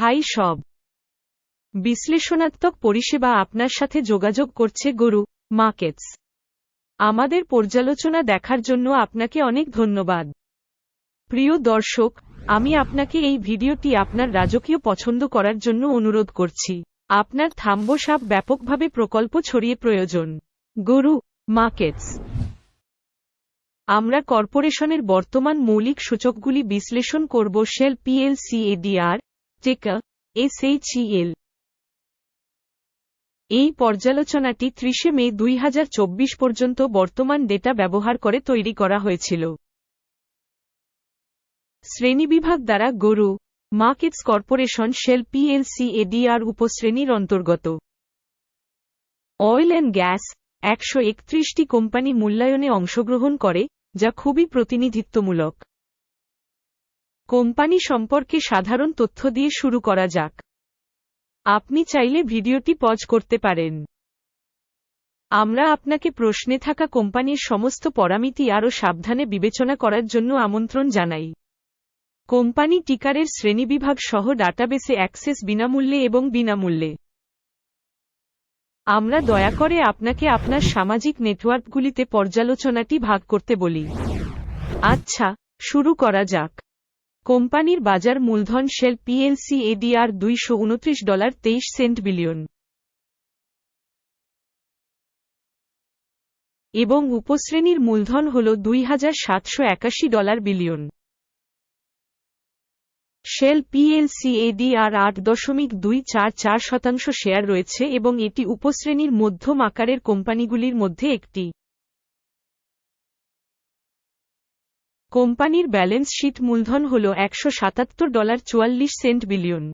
High সব। বিশ্লেষণাত্মক পরিষেবা আপনার সাথে যোগাযোগ করছে গরু, মার্কেটস। আমাদের পর্যালোচনা দেখার জন্য আপনাকে অনেক ধন্যবাদ। প্রিয় দর্শক, আমি আপনাকে এই ভিডিওটি আপনার রাজকীয় পছন্দ করার জন্য অনুরোধ করছি। আপনার থাম্বো সাপ ব্যাপকভাবে প্রকল্প ছড়িয়ে প্রয়োজন। গরু, মার্কেটস। আমরা কর্পোরেশনের বর্তমান মৌলিক সূচকগুলি বিশ্লেষণ করব শেল পিএলসি এডিআর টেকা এসএইচইএল। এই পর্যালোচনাটি ত্রিশে মে দুই হাজার চব্বিশ পর্যন্ত বর্তমান ডেটা ব্যবহার করে তৈরি করা হয়েছিল। শ্রেণীবিভাগ দ্বারা গরু, markets corporation Shell PLC ADR উপশ্রেণীর অন্তর্গত। অয়েল অ্যান্ড গ্যাস, একশো একত্রিশটি কোম্পানি মূল্যায়নে অংশগ্রহণ করে, যা খুবই প্রতিনিধিত্বমূলক। কোম্পানি সম্পর্কে সাধারণ তথ্য দিয়ে শুরু করা যাক। আপনি চাইলে ভিডিওটি পজ করতে পারেন। আমরা আপনাকে প্রশ্নে থাকা কোম্পানির সমস্ত পরামিতি আরও সাবধানে বিবেচনা করার জন্য আমন্ত্রণ জানাই। কোম্পানি টিকারের শ্রেণীবিভাগ সহ ডাটাবেসে অ্যাক্সেস বিনামূল্যে এবং বিনামূল্যে। আমরা দয়া করে আপনাকে আপনার সামাজিক নেটওয়ার্কগুলিতে পর্যালোচনাটি ভাগ করতে বলি। আচ্ছা শুরু করা যাক। কোম্পানির বাজার মূলধন শেল পিএলসি এডিআর দুইশো উনত্রিশ ডলার তেইশ সেন্ট বিলিয়ন। এবং উপশ্রেণীর মূলধন হল দুই হাজার সাতশো একাশি dollar billion. Shell PLC ADR আট দশমিক দুই চার চার শতাংশ শেয়ার রয়েছে এবং এটি উপশ্রেণীর মধ্যম আকারের কোম্পানিগুলির মধ্যে একটি। কোম্পানির ব্যালেন্স শীট মূলধন হল একশো সাতাত্তর ডলার চুয়াল্লিশ সেন্ট বিলিয়ন।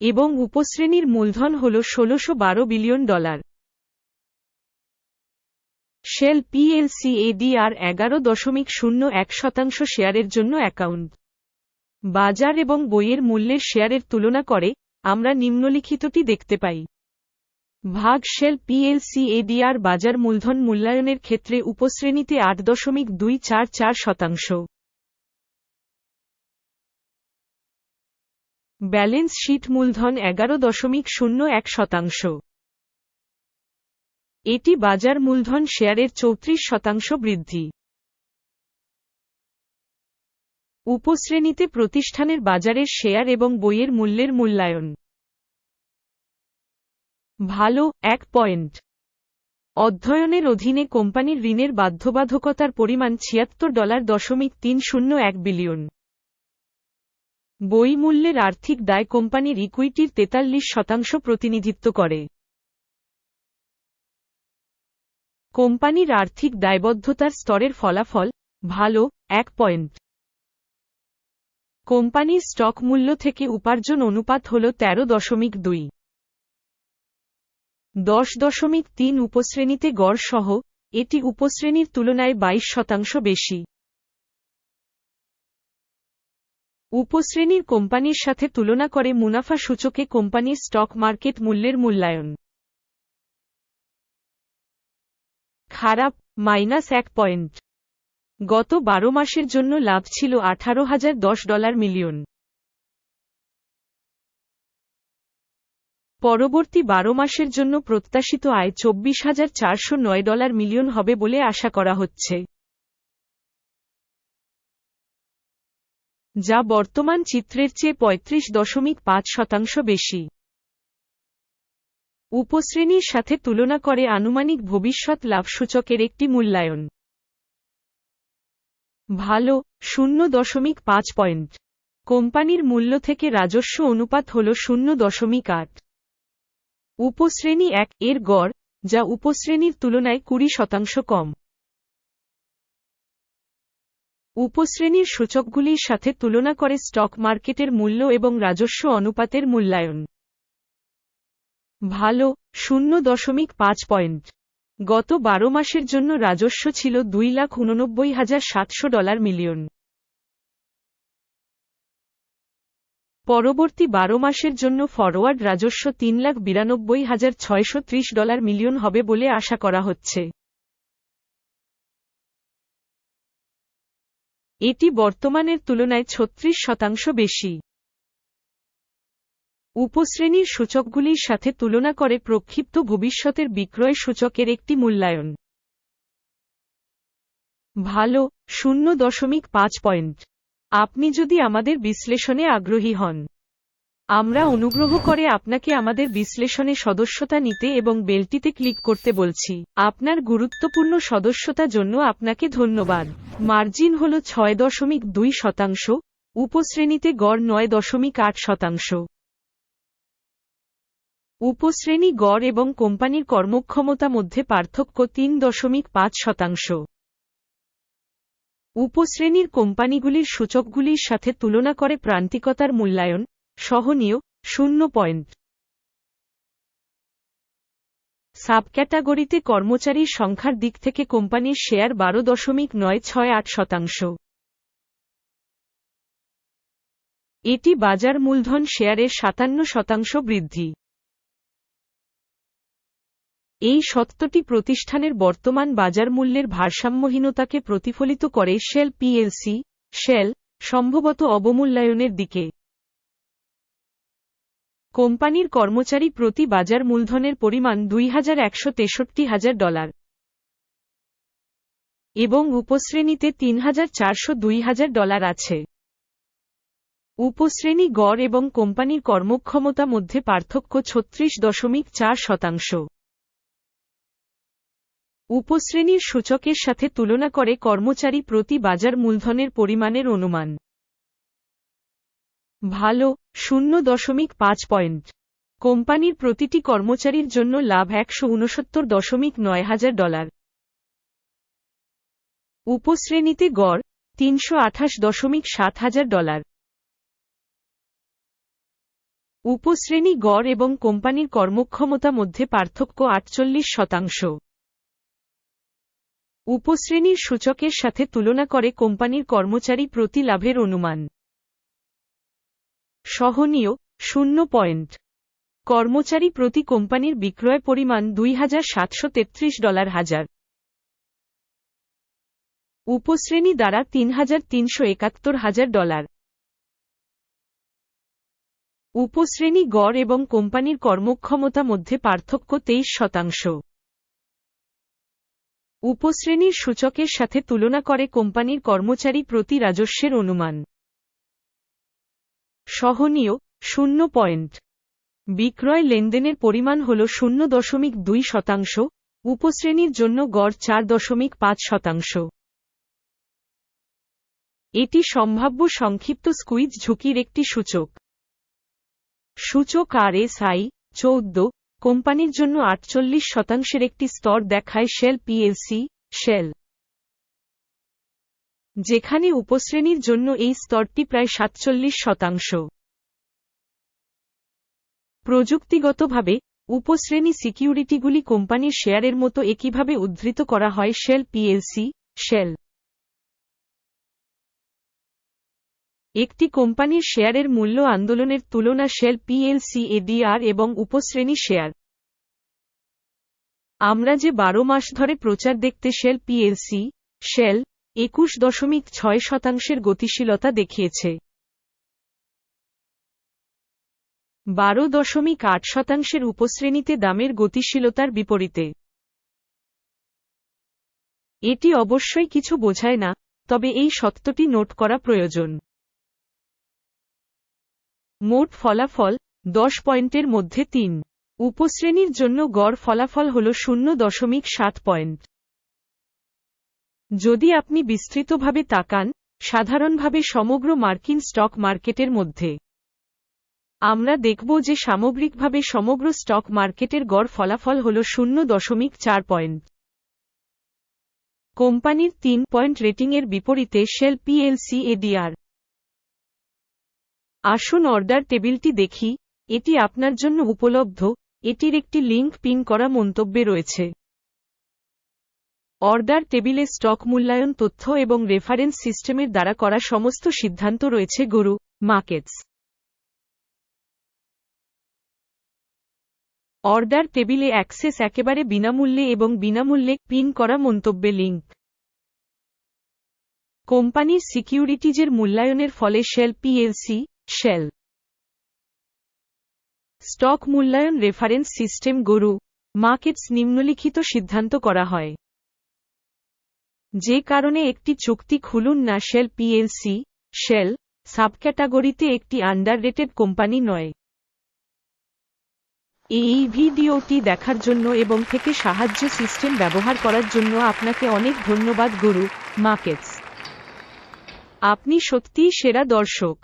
এবং উপশ্রেণীর মূলধন হল ষোলশো বারো billion dollar. Shell PLC ADR এগারো দশমিক শূন্য এক শতাংশ শেয়ারের জন্য অ্যাকাউন্ট। বাজার এবং বইয়ের মূল্যের শেয়ারের তুলনা করে আমরা নিম্নলিখিতটি দেখতে পাই। ভাগ শেল পিএলসি এডিআর বাজার মূলধন মূল্যায়নের ক্ষেত্রে উপশ্রেণীতে আট দশমিক দুই চার চার শতাংশ। ব্যালেন্স শিট মূলধন এগারো দশমিক শূন্য এক শতাংশ। এটি বাজার মূলধন শেয়ারের চৌত্রিশ শতাংশ বৃদ্ধি। উপশ্রেণীতে প্রতিষ্ঠানের বাজারের শেয়ার এবং বইয়ের মূল্যের মূল্যায়ন। ভালো, এক পয়েন্ট। অধ্যয়নের অধীনে কোম্পানির ঋণের বাধ্যবাধকতার পরিমাণ ছিয়াত্তর ডলার দশমিক তিন শূন্য এক বিলিয়ন। বই মূল্যের আর্থিক দায় কোম্পানির ইকুইটির তেতাল্লিশ শতাংশ প্রতিনিধিত্ব করে। কোম্পানির আর্থিক দায়বদ্ধতার স্তরের ফলাফল, ভালো, এক পয়েন্ট। কোম্পানির স্টক মূল্য থেকে উপার্জন অনুপাত হল তেরো দশমিক দুই। দশ দশমিক তিন উপশ্রেণীতে গড় সহ এটি উপশ্রেণীর তুলনায় বাইশ শতাংশ বেশি। উপশ্রেণীর কোম্পানির সাথে তুলনা করে মুনাফা সূচকে কোম্পানির স্টক মার্কেট মূল্যের মূল্যায়ন। খারাপ, মাইনাস এক পয়েন্ট। গত বারো মাসের জন্য লাভ ছিল আঠারো হাজার দশ ডলার মিলিয়ন। পরবর্তী বারো মাসের জন্য প্রত্যাশিত আয় চব্বিশ হাজার চারশো নয় ডলার মিলিয়ন হবে বলে আশা করা হচ্ছে। যা বর্তমান চিত্রের চেয়ে পঁয়ত্রিশ দশমিক পাঁচ শতাংশ বেশি। উপশ্রেণীর সাথে তুলনা করে আনুমানিক ভবিষ্যৎ লাভসূচকের একটি মূল্যায়ন। ভালো, শূন্য দশমিক পাঁচ পয়েন্ট। কোম্পানির মূল্য থেকে রাজস্ব অনুপাত হল শূন্য দশমিক আট। উপশ্রেণী এক এর গড়, যা উপশ্রেণীর তুলনায় কুড়ি শতাংশ কম। উপশ্রেণীর সূচকগুলির সাথে তুলনা করে স্টক মার্কেটের মূল্য এবং রাজস্ব অনুপাতের মূল্যায়ন। ভালো, শূন্য দশমিক পাঁচ পয়েন্ট। গত বারো মাসের জন্য রাজস্ব ছিল দুই লাখ উননব্বই হাজার সাতশো ডলার মিলিয়ন। পরবর্তী বারো মাসের জন্য ফরওয়ার্ড রাজস্ব তিন লাখ বিরানব্বই হাজার ছয়শো ত্রিশ ডলার মিলিয়ন হবে বলে আশা করা হচ্ছে। এটি বর্তমানের তুলনায় ছত্রিশ শতাংশ বেশি। উপশ্রেণীর সূচকগুলির সাথে তুলনা করে প্রক্ষিপ্ত ভবিষ্যতের বিক্রয় সূচকের একটি মূল্যায়ন। ভালো, শূন্য দশমিক পাঁচ পয়েন্ট। আপনি যদি আমাদের বিশ্লেষণে আগ্রহী হন। আমরা অনুগ্রহ করে আপনাকে আমাদের বিশ্লেষণে সদস্যতা নিতে এবং বেলটিতে ক্লিক করতে বলছি। আপনার গুরুত্বপূর্ণ সদস্যতা জন্য আপনাকে ধন্যবাদ। মার্জিন হল ছয় দশমিক দুই শতাংশ, উপশ্রেণীতে গড় নয় দশমিক আট শতাংশ। উপশ্রেণী গড় এবং কোম্পানির কর্মক্ষমতা মধ্যে পার্থক্য তিন দশমিক পাঁচ শতাংশ। উপশ্রেণীর কোম্পানিগুলির সূচকগুলির সাথে তুলনা করে প্রান্তিকতার মূল্যায়ন, সহনীয়, শূন্য পয়েন্ট। সাবক্যাটাগরিতে কর্মচারীর সংখ্যার দিক থেকে কোম্পানির শেয়ার বারো দশমিক নয় ছয় আট শতাংশ। এটি বাজার মূলধন শেয়ারের সাতান্ন শতাংশ বৃদ্ধি। এই সত্যটি প্রতিষ্ঠানের বর্তমান বাজার মূল্যের ভারসাম্যহীনতাকে প্রতিফলিত করে শেল পিএলসি, শেল, সম্ভবত অবমূল্যায়নের দিকে। কোম্পানির কর্মচারী প্রতি বাজার মূলধনের পরিমাণ দুই হাজার একশো তেষট্টি হাজার ডলার এবং উপশ্রেণীতে তিন হাজার চারশো দুই হাজার ডলার আছে। উপশ্রেণী গড় এবং কোম্পানির কর্মক্ষমতা মধ্যে পার্থক্য ছত্রিশ দশমিক চার শতাংশ। উপশ্রেণীর সূচকের সাথে তুলনা করে কর্মচারী প্রতি বাজার মূলধনের পরিমাণের অনুমান। ভালো, শূন্য দশমিক পাঁচ পয়েন্ট। কোম্পানির প্রতিটি কর্মচারীর জন্য লাভ একশো উনসত্তর দশমিক নয় হাজার ডলার। উপশ্রেণীতে গড়, তিনশো আঠাশ দশমিক সাত হাজার ডলার। উপশ্রেণী গড় এবং কোম্পানির কর্মক্ষমতা মধ্যে পার্থক্য আটচল্লিশ শতাংশ। উপশ্রেণীর সূচকের সাথে তুলনা করে কোম্পানির কর্মচারী প্রতি লাভের অনুমান। সহনীয়, শূন্য পয়েন্ট। কর্মচারী প্রতি কোম্পানির বিক্রয় পরিমাণ দুই হাজার সাতশো তেত্রিশ ডলার হাজার। উপশ্রেণী দ্বারা তিন হাজার তিনশো একাত্তর হাজার ডলার। উপশ্রেণী গড় এবং কোম্পানির কর্মক্ষমতা মধ্যে পার্থক্য তেইশ শতাংশ। উপশ্রেণীর সূচকের সাথে তুলনা করে কোম্পানির কর্মচারী প্রতি রাজস্বের অনুমান। সহনীয়, শূন্য পয়েন্ট। বিক্রয় লেনদেনের পরিমাণ হল শূন্য দশমিক দুই শতাংশ, উপশ্রেণীর জন্য গড় চার দশমিক পাঁচ শতাংশ। এটি সম্ভাব্য সংক্ষিপ্ত স্কুইজ ঝুঁকির একটি সূচক। সূচক আর এস আই চৌদ্দ কোম্পানির জন্য আটচল্লিশ শতাংশের একটি স্তর দেখায় শেল পিএলসি, শেল। যেখানে উপশ্রেণীর জন্য এই স্তরটি প্রায় সাতচল্লিশ শতাংশ। প্রযুক্তিগতভাবে, উপশ্রেণী সিকিউরিটিগুলি কোম্পানির শেয়ারের মতো একইভাবে উদ্ধৃত করা হয় শেল পিএলসি, শেল। একটি কোম্পানির শেয়ারের মূল্য আন্দোলনের তুলনা শেল পিএলসি, এডিআর এবং উপশ্রেণী শেয়ার। আমরা যে বারো মাস ধরে প্রচার দেখতে শেল পিএলসি, শেল একুশ দশমিক ছয় শতাংশের গতিশীলতা দেখিয়েছে। বারো দশমিক আট শতাংশের উপশ্রেণীতে দামের গতিশীলতার বিপরীতে। এটি অবশ্যই কিছু বোঝায় না, তবে এই সত্যটি নোট করা প্রয়োজন। মোট ফলাফল দশ পয়েন্টের মধ্যে তিন। উপশ্রেণীর জন্য গড় ফলাফল হল শূন্য দশমিক সাত পয়েন্ট। যদি আপনি বিস্তৃতভাবে তাকান, সাধারণভাবে সমগ্র মার্কিন স্টক মার্কেটের মধ্যে। আমরা দেখব যে সামগ্রিকভাবে সমগ্র স্টক মার্কেটের গড় ফলাফল হল শূন্য দশমিক চার পয়েন্ট। কোম্পানির তিন পয়েন্ট রেটিংয়ের বিপরীতে শেল পিএলসি এডিআর আসুন অর্ডার টেবিলটি দেখি। এটি আপনার জন্য উপলব্ধ। এটির একটি লিঙ্ক পিন করা মন্তব্যে রয়েছে। অর্ডার টেবিলে স্টক মূল্যায়ন তথ্য এবং রেফারেন্স সিস্টেমের দ্বারা করা সমস্ত সিদ্ধান্ত রয়েছে, গরু মার্কেটস অর্ডার টেবিলে অ্যাক্সেস একেবারে বিনামূল্যে এবং বিনামূল্যে পিন করা মন্তব্যে লিঙ্ক কোম্পানির সিকিউরিটিজের মূল্যায়নের ফলে শেল পিএলসি শেল স্টক মূল্যায়ন রেফারেন্স সিস্টেম গরু মার্কেটস নিম্নলিখিত সিদ্ধান্ত করা হয় যে কারণে একটি চুক্তি খুলুন না শেল পিএলসি শেল সাবক্যাটাগরিতে একটি আন্ডাররেটেড কোম্পানি নয় এই ভিডিওটি দেখার জন্য এবং থেকে সাহায্য সিস্টেম ব্যবহার করার জন্য আপনাকে অনেক ধন্যবাদ গরু মার্কেটস আপনি সত্যিই সেরা দর্শক।